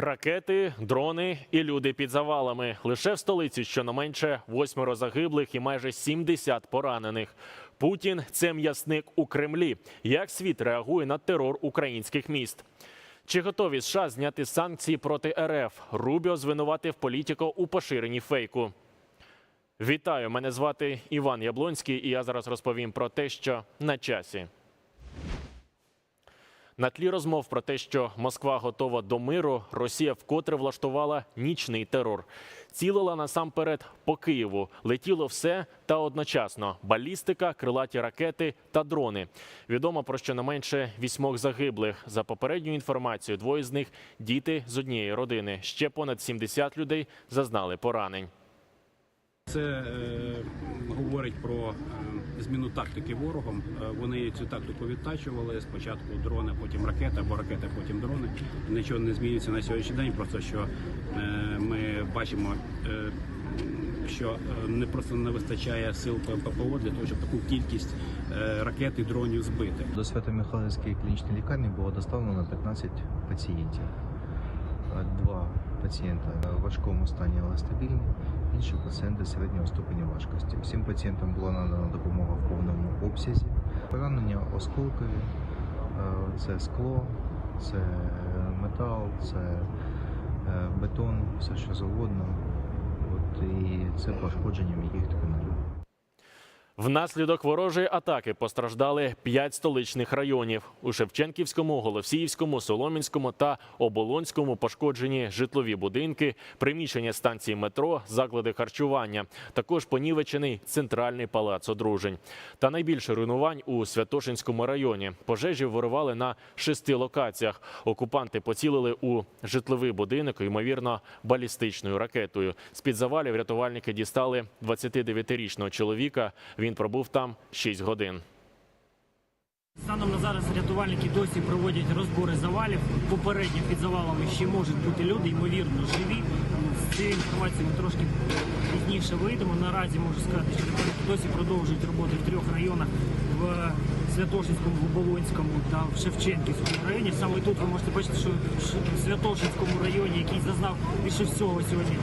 Ракети, дрони і люди під завалами. Лише в столиці щонайменше восьмеро загиблих і майже 70 поранених. Путін це м'ясник у Кремлі. Як світ реагує на терор українських міст? Чи готові США зняти санкції проти РФ? Рубіо звинуватив політико у поширенні фейку. Вітаю! Мене звати Іван Яблонський, і я зараз розповім про те, що на часі. На тлі розмов про те, що Москва готова до миру, Росія вкотре влаштувала нічний терор. Цілила насамперед по Києву. Летіло все та одночасно: балістика, крилаті ракети та дрони. Відомо про щонайменше вісьмох загиблих. За попередньою інформацією, двоє з них діти з однієї родини. Ще понад 70 людей зазнали поранень. Це е, говорить про е, зміну тактики ворогом. Е, вони цю тактику відтачували. Спочатку дрони, потім ракети, або ракети, потім дрони. Нічого не змінюється на сьогоднішній день. Просто що е, ми бачимо, е, що е, не просто не вистачає сил ППО для того, щоб таку кількість е, ракет і дронів збити. До Свято-Михайлівської клінічної лікарні було доставлено 15 пацієнтів. Е, Два пацієнта в важкому стані, але стабільні, інші пацієнти середнього ступеня важкості. Всім пацієнтам була надана допомога в повному обсязі. Поранення осколкові, е, це скло, це метал, це е, бетон, все що завгодно. От, і це пошкодження м'яких тканин. Внаслідок ворожої атаки постраждали п'ять столичних районів. У Шевченківському, Голосіївському, Соломінському та Оболонському пошкоджені житлові будинки, приміщення станції метро, заклади харчування. Також понівечений центральний палац одружень. Та найбільше руйнувань у Святошинському районі. Пожежі вирували на шести локаціях. Окупанти поцілили у житловий будинок, ймовірно, балістичною ракетою. З під завалів рятувальники дістали 29-річного чоловіка. Він пробув там 6 годин. Станом на зараз рятувальники досі проводять розбори завалів. Попередньо під завалами ще можуть бути люди, ймовірно, живі. З цією інформацією ми трошки пізніше вийдемо. Наразі можу сказати, що досі продовжують роботи в трьох районах в Святошинському, в Оболонському та в Шевченківському районі. Саме тут ви можете бачити, що в Святошинському районі, який зазнав більше всього сьогодні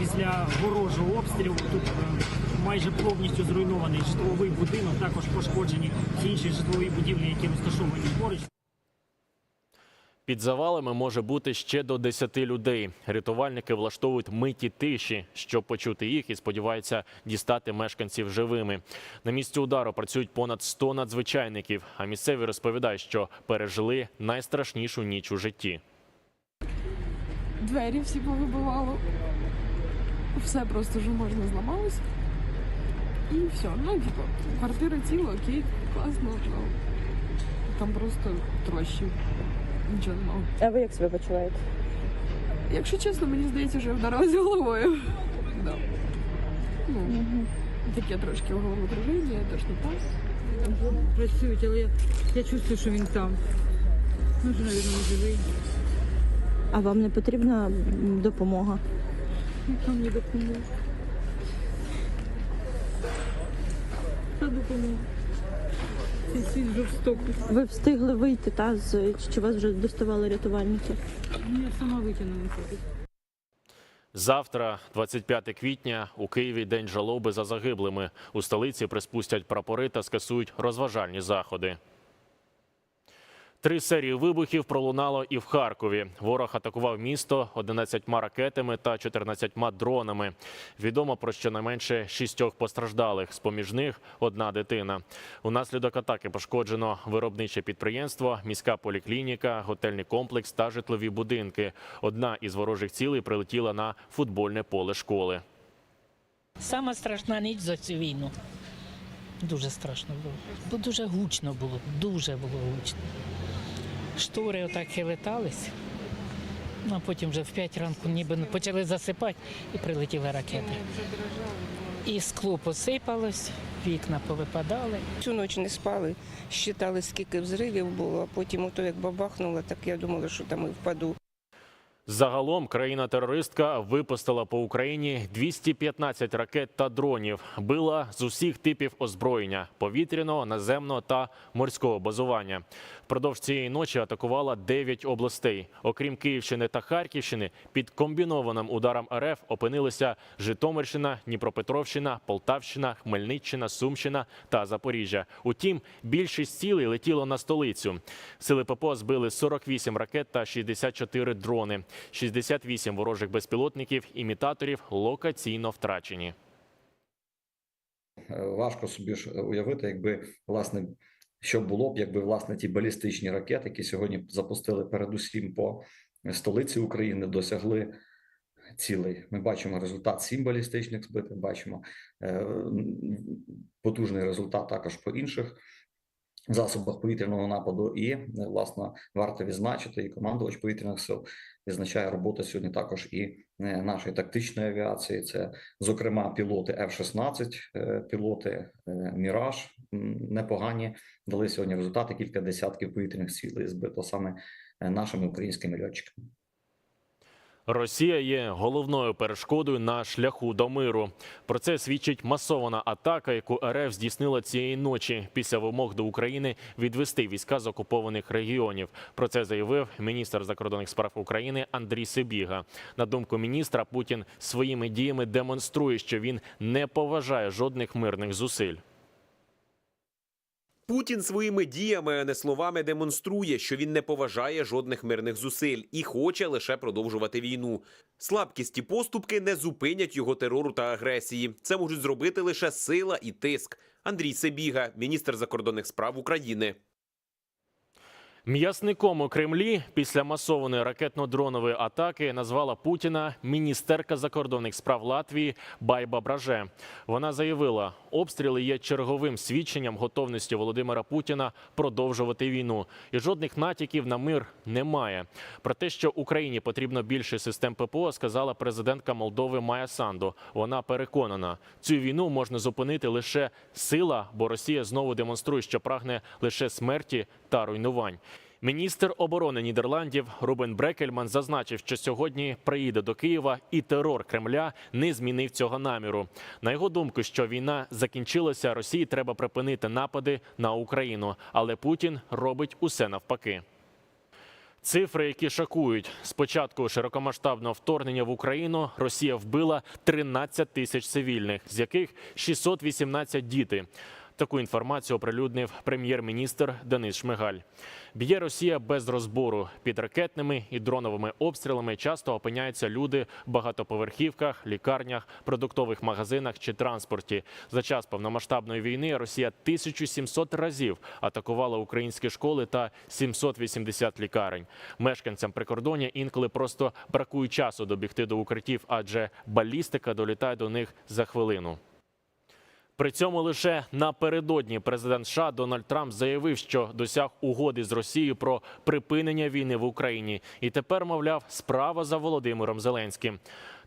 після ворожого обстрілу, тут е, майже повністю зруйнований житловий будинок, також пошкоджені всі інші житлові будівлі, які розташовані поруч. Під завалами може бути ще до 10 людей. Рятувальники влаштовують миті тиші, щоб почути їх і сподіваються дістати мешканців живими. На місці удару працюють понад 100 надзвичайників. А місцеві розповідають, що пережили найстрашнішу ніч у житті. Двері всі повибивало. Все просто вже можна зламалось. І все. Ну, типу, квартира ціла, окей, класно, ну там просто трощі. Нічого не мало. А ви як себе почуваєте? Якщо чесно, мені здається, що я вдарилася головою. Да. Ну, таке трошки головокруження, теж не так. працюють, але я, я чувствую, що він там. Ну, вже, мабуть, не живий. А вам не потрібна допомога? Яка мені допомога? Та допомога. Цей. Ви встигли вийти, та з чи вас вже доставали рятувальники? Ні, Я сама витягнула. Завтра, 25 квітня, у Києві день жалоби за загиблими. У столиці приспустять прапори та скасують розважальні заходи. Три серії вибухів пролунало і в Харкові. Ворог атакував місто 11 ракетами та 14 дронами. Відомо про щонайменше шістьох постраждалих. З поміж них одна дитина. Унаслідок атаки пошкоджено виробниче підприємство, міська поліклініка, готельний комплекс та житлові будинки. Одна із ворожих цілей прилетіла на футбольне поле школи. Сама страшна ніч за цю війну. Дуже страшно було. Бо дуже гучно було, дуже було гучно. Штори отак хилитались, ну, а потім вже в 5 ранку ніби почали засипати і прилетіли ракети. І скло посипалось, вікна повипадали. Всю ніч не спали, считали, скільки взривів було, а потім ото як бабахнуло, так я думала, що там і впаду. Загалом країна-терористка випустила по Україні 215 ракет та дронів, била з усіх типів озброєння повітряного, наземного та морського базування. Впродовж цієї ночі атакувала 9 областей. Окрім Київщини та Харківщини, під комбінованим ударом РФ опинилися Житомирщина, Дніпропетровщина, Полтавщина, Хмельниччина, Сумщина та Запоріжжя. Утім, більшість цілей летіло на столицю. Сили ППО збили 48 ракет та 64 дрони. 68 ворожих безпілотників, імітаторів локаційно втрачені. Е, Важко собі ж уявити, якби власне, що було б, якби власне ті балістичні ракети, які сьогодні запустили передусім по столиці України, досягли цілей. Ми бачимо результат сім балістичних збитих, бачимо е, потужний результат також по інших засобах повітряного нападу. І е, власне варто відзначити, і командувач повітряних сил відзначає роботу сьогодні також і е, нашої тактичної авіації. Це зокрема пілоти F-16, е, пілоти Міраж непогані дали сьогодні результати. Кілька десятків повітряних цілей збито саме нашими українськими льотчиками. Росія є головною перешкодою на шляху до миру. Про це свідчить масована атака, яку РФ здійснила цієї ночі після вимог до України відвести війська з окупованих регіонів. Про це заявив міністр закордонних справ України Андрій Сибіга. На думку міністра, Путін своїми діями демонструє, що він не поважає жодних мирних зусиль. Путін своїми діями, а не словами демонструє, що він не поважає жодних мирних зусиль і хоче лише продовжувати війну. Слабкість і поступки не зупинять його терору та агресії. Це можуть зробити лише сила і тиск. Андрій Себіга, міністр закордонних справ України. М'ясником у Кремлі після масованої ракетно-дронової атаки назвала Путіна міністерка закордонних справ Латвії Байба Браже. Вона заявила, обстріли є черговим свідченням готовності Володимира Путіна продовжувати війну, і жодних натяків на мир немає. Про те, що Україні потрібно більше систем ППО, сказала президентка Молдови Майя Санду. Вона переконана, цю війну можна зупинити лише сила, бо Росія знову демонструє, що прагне лише смерті та руйнувань. Міністр оборони Нідерландів Рубен Брекельман зазначив, що сьогодні приїде до Києва, і терор Кремля не змінив цього наміру. На його думку, що війна закінчилася, Росії треба припинити напади на Україну, але Путін робить усе навпаки. Цифри, які шокують, з початку широкомасштабного вторгнення в Україну Росія вбила 13 тисяч цивільних, з яких 618 діти. Таку інформацію оприлюднив прем'єр-міністр Денис Шмигаль. Б'є Росія без розбору. Під ракетними і дроновими обстрілами часто опиняються люди в багатоповерхівках, лікарнях, продуктових магазинах чи транспорті. За час повномасштабної війни Росія 1700 разів атакувала українські школи та 780 лікарень. Мешканцям прикордоння інколи просто бракує часу добігти до укриттів, адже балістика долітає до них за хвилину. При цьому лише напередодні президент США Дональд Трамп заявив, що досяг угоди з Росією про припинення війни в Україні, і тепер, мовляв, справа за Володимиром Зеленським.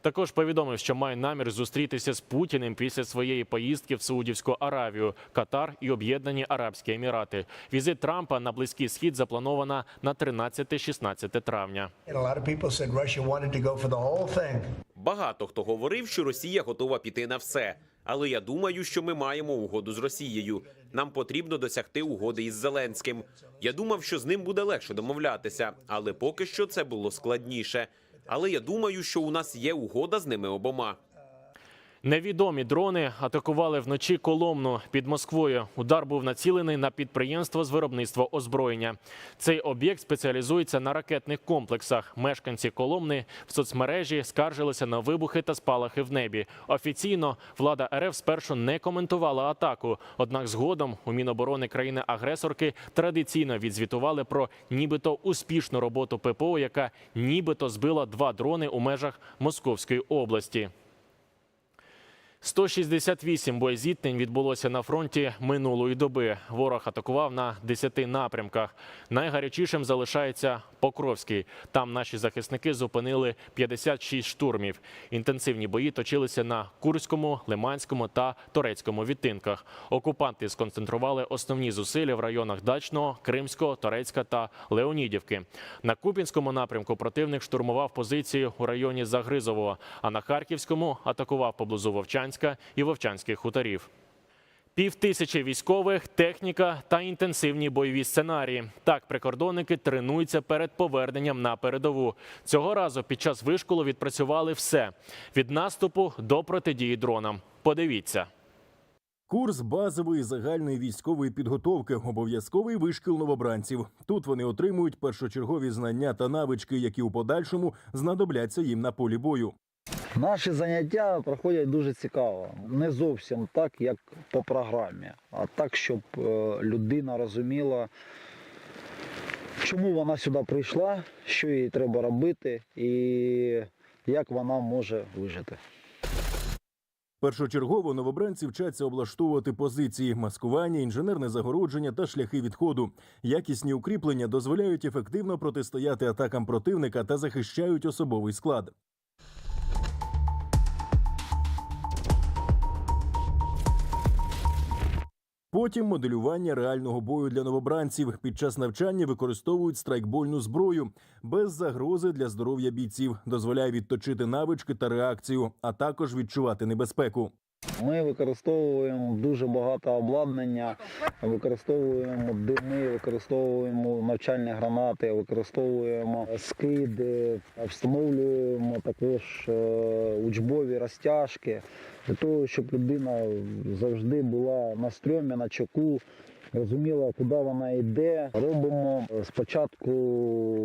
Також повідомив, що має намір зустрітися з Путіним після своєї поїздки в Саудівську Аравію, Катар і Об'єднані Арабські Емірати. Візит Трампа на близький схід запланована на 13-16 травня. Багато хто говорив, що Росія готова піти на все. Але я думаю, що ми маємо угоду з Росією. Нам потрібно досягти угоди із Зеленським. Я думав, що з ним буде легше домовлятися, але поки що це було складніше. Але я думаю, що у нас є угода з ними обома. Невідомі дрони атакували вночі Коломну під Москвою. Удар був націлений на підприємство з виробництва озброєння. Цей об'єкт спеціалізується на ракетних комплексах. Мешканці Коломни в соцмережі скаржилися на вибухи та спалахи в небі. Офіційно влада РФ спершу не коментувала атаку. Однак згодом у Міноборони країни-агресорки традиційно відзвітували про нібито успішну роботу ППО, яка нібито збила два дрони у межах Московської області. 168 боєзіткнень відбулося на фронті минулої доби. Ворог атакував на 10 напрямках. Найгарячішим залишається Покровський. Там наші захисники зупинили 56 штурмів. Інтенсивні бої точилися на Курському, Лиманському та Торецькому відтинках. Окупанти сконцентрували основні зусилля в районах Дачного, Кримського, Торецька та Леонідівки. На Купінському напрямку противник штурмував позиції у районі Загризового, а на Харківському атакував поблизу Вовчанська і Вовчанських хуторів. Пів тисячі військових, техніка та інтенсивні бойові сценарії. Так прикордонники тренуються перед поверненням на передову. Цього разу під час вишколу відпрацювали все від наступу до протидії дронам. Подивіться. Курс базової загальної військової підготовки, обов'язковий вишкіл новобранців. Тут вони отримують першочергові знання та навички, які у подальшому знадобляться їм на полі бою. Наші заняття проходять дуже цікаво. Не зовсім так, як по програмі, а так, щоб е, людина розуміла, чому вона сюди прийшла, що їй треба робити і як вона може вижити. Першочергово новобранці вчаться облаштовувати позиції, маскування, інженерне загородження та шляхи відходу. Якісні укріплення дозволяють ефективно протистояти атакам противника та захищають особовий склад. Потім моделювання реального бою для новобранців. Під час навчання використовують страйкбольну зброю без загрози для здоров'я бійців, дозволяє відточити навички та реакцію, а також відчувати небезпеку. Ми використовуємо дуже багато обладнання, використовуємо дими, використовуємо навчальні гранати, використовуємо скиди, встановлюємо також е, учбові розтяжки для того, щоб людина завжди була на стрьомі, на чеку. Розуміла, куди вона йде. Робимо спочатку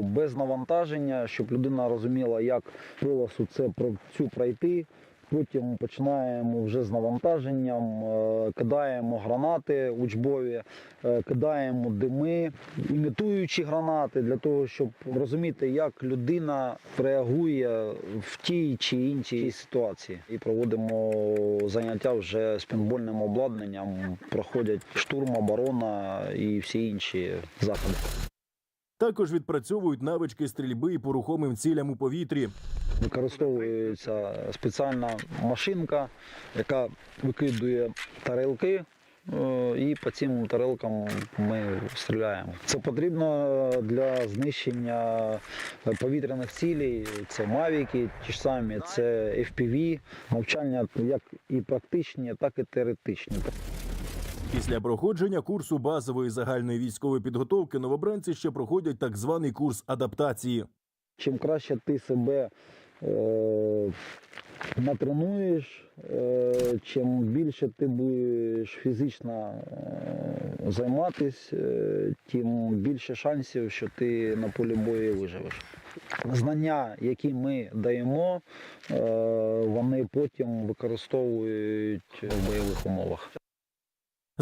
без навантаження, щоб людина розуміла, як полосу це цю пройти. Потім починаємо вже з навантаженням, е, кидаємо гранати учбові, е, кидаємо дими, імітуючи гранати для того, щоб розуміти, як людина реагує в тій чи іншій ситуації. І проводимо заняття вже з пінбольним обладнанням. Проходять штурм, оборона і всі інші заходи. Також відпрацьовують навички стрільби по рухомим цілям у повітрі. Використовується спеціальна машинка, яка викидує тарелки. е, І по цим тарелкам ми стріляємо. Це потрібно для знищення повітряних цілей. Це мавіки, ті ж самі, це FPV, навчання як і практичні, так і теоретичні. Після проходження курсу базової загальної військової підготовки новобранці ще проходять так званий курс адаптації. Чим краще ти себе е, натренуєш, е, чим більше ти будеш фізично е, займатися, е, тим більше шансів, що ти на полі бою виживеш. Знання, які ми даємо, е, вони потім використовують в бойових умовах.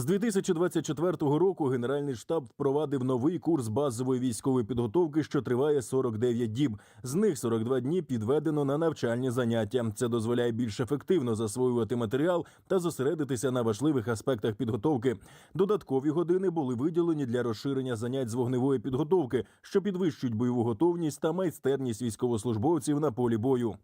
З 2024 року Генеральний штаб впровадив новий курс базової військової підготовки, що триває 49 діб. З них 42 дні підведено на навчальні заняття. Це дозволяє більш ефективно засвоювати матеріал та зосередитися на важливих аспектах підготовки. Додаткові години були виділені для розширення занять з вогневої підготовки, що підвищують бойову готовність та майстерність військовослужбовців на полі бою.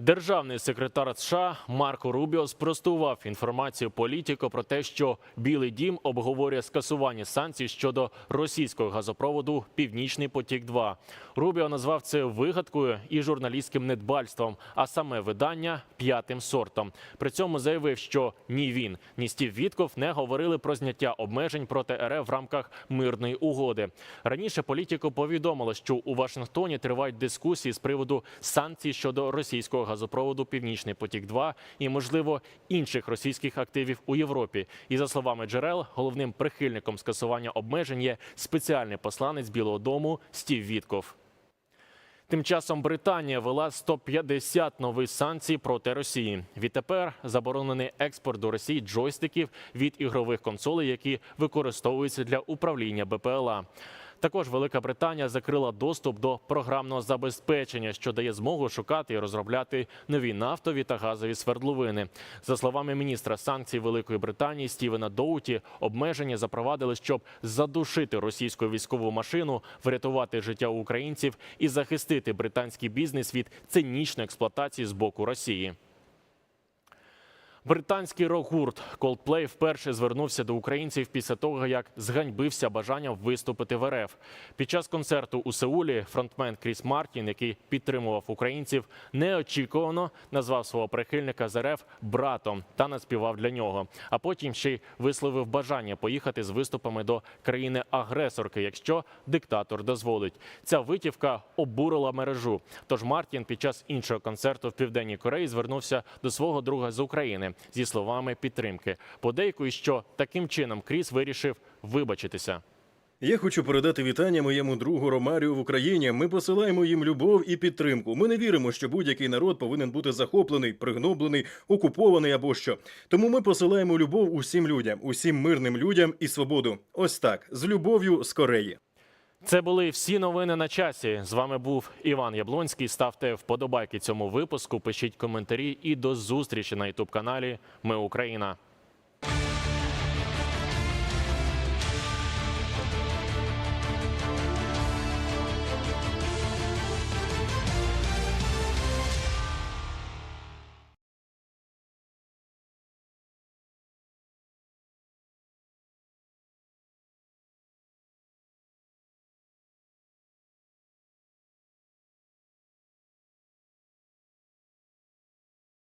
Державний секретар США Марко Рубіо спростував інформацію політико про те, що Білий Дім обговорює скасування санкцій щодо російського газопроводу Північний потік. 2 Рубіо назвав це вигадкою і журналістським недбальством, а саме видання п'ятим сортом. При цьому заявив, що ні він, ні Стів Вітков не говорили про зняття обмежень проти РФ в рамках мирної угоди. Раніше політико повідомило, що у Вашингтоні тривають дискусії з приводу санкцій щодо російського газопроводу Північний потік 2 і, можливо, інших російських активів у Європі. І за словами джерел, головним прихильником скасування обмежень є спеціальний посланець Білого Дому Стів Вітков. Тим часом Британія вела 150 нових санкцій проти Росії. Відтепер заборонений експорт до Росії джойстиків від ігрових консолей, які використовуються для управління БПЛА. Також Велика Британія закрила доступ до програмного забезпечення, що дає змогу шукати і розробляти нові нафтові та газові свердловини. За словами міністра санкцій Великої Британії Стівена Доуті, обмеження запровадили, щоб задушити російську військову машину, врятувати життя українців і захистити британський бізнес від цинічної експлуатації з боку Росії. Британський рок-гурт Coldplay вперше звернувся до українців після того, як зганьбився бажанням виступити в РФ. Під час концерту у Сеулі фронтмен Кріс Мартін, який підтримував українців, неочікувано назвав свого прихильника з РФ братом та наспівав для нього. А потім ще й висловив бажання поїхати з виступами до країни-агресорки, якщо диктатор дозволить. Ця витівка обурила мережу. Тож Мартін під час іншого концерту в південній Кореї звернувся до свого друга з Зі словами підтримки. Подейкують, що таким чином Кріс вирішив вибачитися. Я хочу передати вітання моєму другу Ромарію в Україні. Ми посилаємо їм любов і підтримку. Ми не віримо, що будь-який народ повинен бути захоплений, пригноблений, окупований або що. Тому ми посилаємо любов усім людям, усім мирним людям і свободу. Ось так з любов'ю з Кореї. Це були всі новини на часі. З вами був Іван Яблонський. Ставте вподобайки цьому випуску, пишіть коментарі і до зустрічі на ютуб каналі Ми Україна.